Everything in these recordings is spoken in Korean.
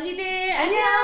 언니들 안녕!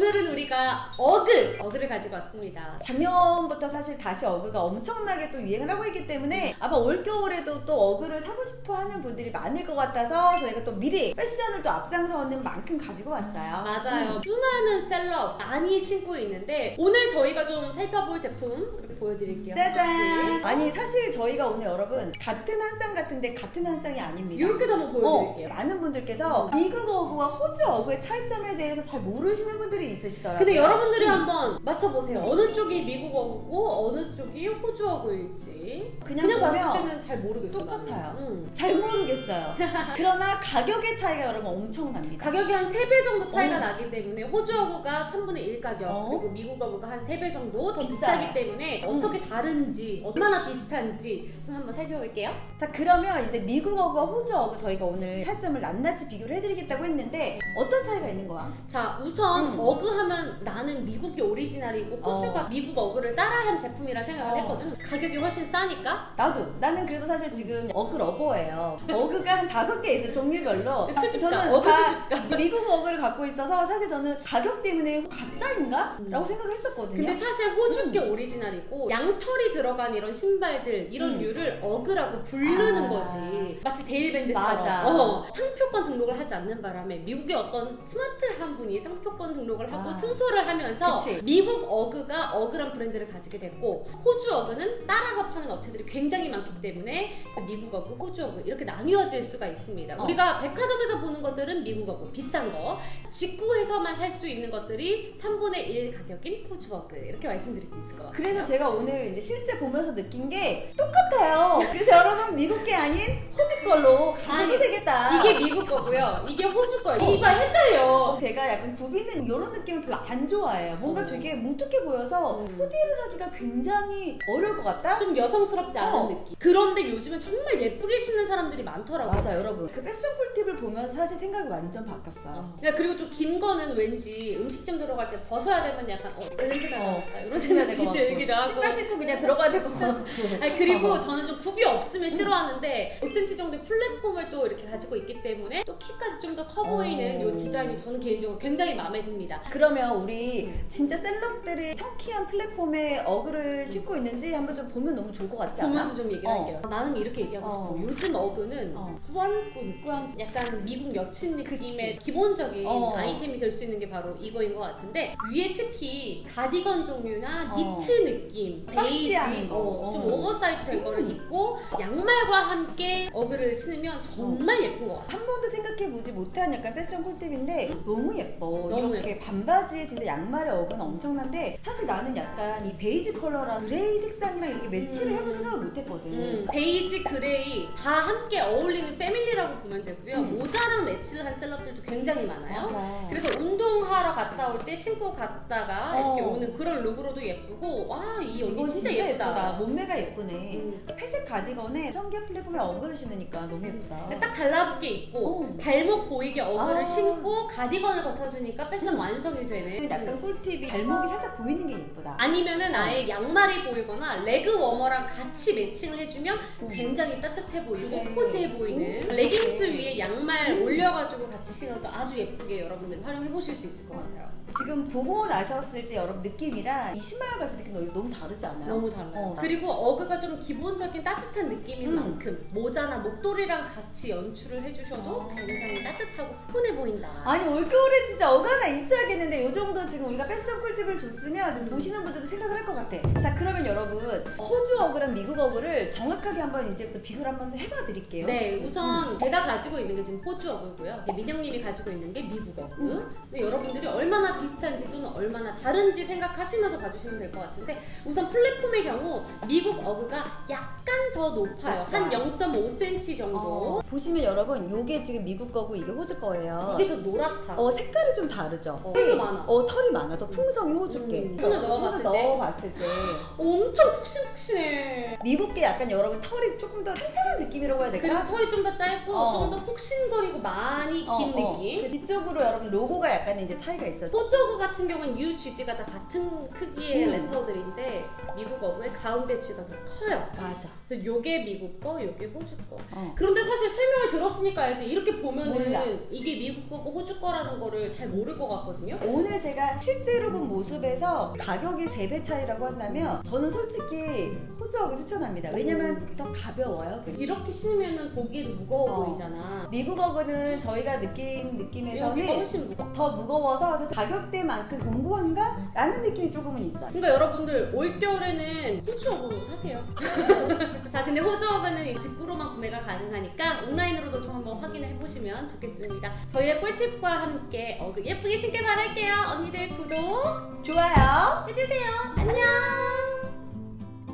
오늘은 우리가 어그 어그를 가지고 왔습니다. 작년부터 사실 다시 어그가 엄청나게 또 유행을 하고 있기 때문에 아마 올겨울에도 또 어그를 사고 싶어 하는 분들이 많을 것 같아서 저희가 또 미리 패션을 또 앞장서는 만큼 가지고 왔어요. 맞아요. 음. 수많은 셀럽 많이 신고 있는데 오늘 저희가 좀 살펴볼 제품 이렇게 보여드릴게요. 짜잔! 아니 사실 저희가 오늘 여러분 같은 한 쌍 같은데 같은 한 쌍이 아닙니다. 이렇게도 한번 어, 보여드릴게요. 많은 분들께서 미국 어그와 호주 어그의 차이점에 대해서 잘 모르시는 분들이 있으시더라고요. 근데 여러분들이 한번 음. 맞춰보세요. 어느 쪽이 미국 어그고 어느 쪽이 호주 어그일지. 그냥, 그냥 보면 봤을 때는 잘 모르겠어요. 똑같아요. 음. 잘 모르겠어요. 그러나 가격의 차이가 여러분 엄청납니다. 가격이 한 3배 정도 차이가 어. 나기 때문에 호주 어구가 3분의 1 가격 어. 그리고 미국 어구가 한 3배 정도 더 비싸요. 비싸기 때문에 음. 어떻게 다른지 얼마나 비슷한지 좀 한번 살펴볼게요 자 그러면 이제 미국 어그와 호주 어그 저희가 오늘 차이점을 낱낱이 비교를 해드리겠다고 했는데 어떤 차이가 있는 거야? 자 우선 음. 어그 하면 나는 미국이 오리지널이고 호주가 어. 미국 어그를 따라한 제품이라 생각을 어. 했거든 가격이 훨씬 싸니까 나도 나는 그래도 사실 지금 어그 러버예요. 어그가 한 다섯 개 있어요 종류별로. 수집가 저는 어그 다 수집가 미국 어그를 갖고 있어서 사실 저는 가격 때문에 가짜인가? 음. 라고 생각을 했었거든요. 근데 사실 호주께 오리지널이고 양털이 들어간 이런 신발들 이런 음. 류를 어그라고 부르는 아. 거지 마치 데일밴드처럼 맞아. 어, 상표권 등록을 하지 않는 바람에 미국의 어떤 스마트한 분이 상표권 등록을 하고 아. 승소를 하면서 그치. 미국 어그가 어그란 브랜드를 가지게 됐고 호주 어그는 따라서 파는 업체들이 굉장히 많기 때문에 미국 어그, 호주 어그 이렇게 나뉘어질 수가 있습니다. 어. 우리가 백화점에서 보는 것들은 미국 어그 비싼 거 직구에서만 살 수 있는 것들이 3분의 1 가격인 호주 어그 이렇게 말씀드릴 수 있을 것 같아요. 그래서 제가 오늘 이제 실제 보면서 느낀 게 똑같아요. 그래서 여러분 미국 게 아닌 호주 걸로 아니, 되겠다. 이게 미국 거고요. 이게 호주 거예요. 이봐 헷갈려. 제가 약간 구비는 이런 느낌을 별로 안 좋아해요. 뭔가 어. 되게 뭉툭해 보여서 음. 코디를 하기가 굉장히 어려울 것 같다? 좀 여성스럽지 않은 어. 느낌. 그런데 요즘은 정말 예쁘게 신는 사람들이 많더라고요. 맞아 여러분 그 패션 꿀팁을 보면서 사실 생각이 완전 바뀌었어요. 어. 야, 그리고 좀 긴 거는 왠지 음식점 들어갈 때 벗어야 되면 약간 어 냄새가 어. 나니까 이런 생각이 들기도 하고. 신발 신고 그냥 들어가야 될 것 같고 아니 그리고 어. 저는 좀 굽이 없으면 싫어하는데 5cm 정도의 플랫폼을 또 이렇게 가지고 있기 때문에 또 키까지 좀 더 커 보이는 어. 이 디자인이 저는 개인적으로 굉장히 마음에 듭니다. 그러면 우리 진짜 셀럽들이 청키한 플랫폼에 어그를 신고 있는지 한번 좀 보면 너무 좋을 것 같지 않아? 보면서 좀 얘기를 어. 할게요. 나는 이렇게 얘기하고 어. 싶어. 요즘 어그는 어. 꾸안꾸 꾸안- 약간 미국 여친 느낌의. 기본적인 어. 아이템이 될 수 있는 게 바로 이거인 것 같은데 위에 특히 가디건 종류나 어. 니트 느낌 베이지 박시한 거. 어, 좀 어. 오버사이즈 된 거를 음. 입고 양말과 함께 어그를 신으면 정말 예쁜 것 같아요 한 번도 생각해보지 못한 약간 패션 꿀팁인데 너무 예뻐. 너무 이렇게 반바지에 진짜 양말의 어그는 엄청난데 사실 나는 약간 이 베이지 컬러랑 그레이 색상이랑 이렇게 매치를 음. 해볼 생각을 못했거든. 음, 베이지, 그레이 다 함께 어울리는 패밀리라고 보면 되고요 음. 모자랑 매치를 한 셀럽들도 굉장히 많아요 맞아. 그래서 운동하러 갔다 올 때 신고 갔다가 이렇게 어. 오는 그런 룩으로도 예쁘고 와 이 언니 이건 진짜, 예쁘다. 몸매가 예쁘네. 음. 회색 가디건에 청계 플랫폼에 어그를 신으니까 너무 예쁘다. 딱 달라붙게 입고 어. 발목 보이게 어그를 아. 신고 가디건을 거쳐주니까 패션 음. 완성이 되는 약간 꿀팁이 발목이 살짝 보이는 게 예쁘다. 아니면은 어. 아예 양말이 보이거나 레그 워머랑 같이 매칭을 해주면 음. 굉장히 따뜻해 보이고 그래. 포즈해 보이는 음. 레깅스 그래. 위에 양말 음. 올려가지고 같이 신어도 아주 예쁘게 여러분들 활용해 보실 수 있을 것 같아요. 지금 보고 나셨을 때 여러분 느낌이랑 이 신발 봤을 때 느낌 너무 다르지 않아요? 너무 달라요. 어. 그리고 어그가 좀 기본적인 따뜻한 느낌인 음. 만큼 모자나 목도리랑 같이 연출을 해주셔도 어. 굉장히 따뜻하고 푸근해 보인다. 아니 올겨울에 진짜 어가 하나 있어야 겠는데 요 정도 지금 우리가 패션 꿀팁을 줬으면 지금 보시는 분들도 생각을 할 것 같아. 자 그러면 여러분 호주 어그랑 미국 어그를 정확하게 한번 이제부터 비교를 한번 해봐 드릴게요. 네, 우선 제가 가지고 있는 게 지금 호주 어그고요. 민영님이 가지고 있는 게 미국 어그. 음. 근데 여러분들이 얼마나 비슷한지 또는 얼마나 다른지 생각하시면서 봐주시면 될 것 같은데 우선 플랫폼의 경우 미국 어그가 약간 더 높아요. 한 0.5cm 정도. 어, 보시면 여러분 요게 지금 미국 거고 이게 호주 거예요. 이게 더 노랗다. 어 색깔이 좀 다르죠. 어, 털도 많아. 어 털이 많아. 더 풍성이 호주께. 음, 손을 넣어봤을 때? 넣어봤을 때 엄청 푹신푹신해. 미국 게 약간 여러분 털이 조금 더 탄탄한 느낌이라고 해야 될까? 그리고 털이 좀 더 짧고 어. 좀 더 푹신거리고 많이 긴 어, 어. 느낌. 그 뒤쪽으로 여러분 로고가 약간 이제 차이가 있어요. 호주 어그 같은 경우는 U, GG가 다 같은 크기의 음. 레터들인데 미국 어그의 가운데 G가 더 커요. 맞아. 그래서 요게 미국 거, 요게 호주 거. 어. 그런데 사실 설명을 들었으니까 알지. 이렇게 보면은 몰라. 이게 미국 거고 호주 거라는 거를 잘 모를 것 같거든 요. 오늘 제가 실제로 본 모습에서 가격이 3배 차이라고 한다면 저는 솔직히 호주하고 추천합니다. 왜냐면 더 가벼워요. 이렇게 신으면 보기에도 무거워 어. 보이잖아. 미국 어그는 저희가 느낀 여기가 느낌에서는 훨씬 무거워. 더 무거워서 그래서 가격대만큼 공고한가? 라는 느낌이 조금은 있어요. 그러니까 여러분들 올겨울에는 호주어구 사세요. 자, 근데 호주어구는 직구로만 구매가 가능하니까 온라인으로도 좀 한번 확인해 보시면 좋겠습니다. 저희의 꿀팁과 함께 어그 예쁘게 신길 바랄게요. 언니들 구독 좋아요. 해주세요. 안녕.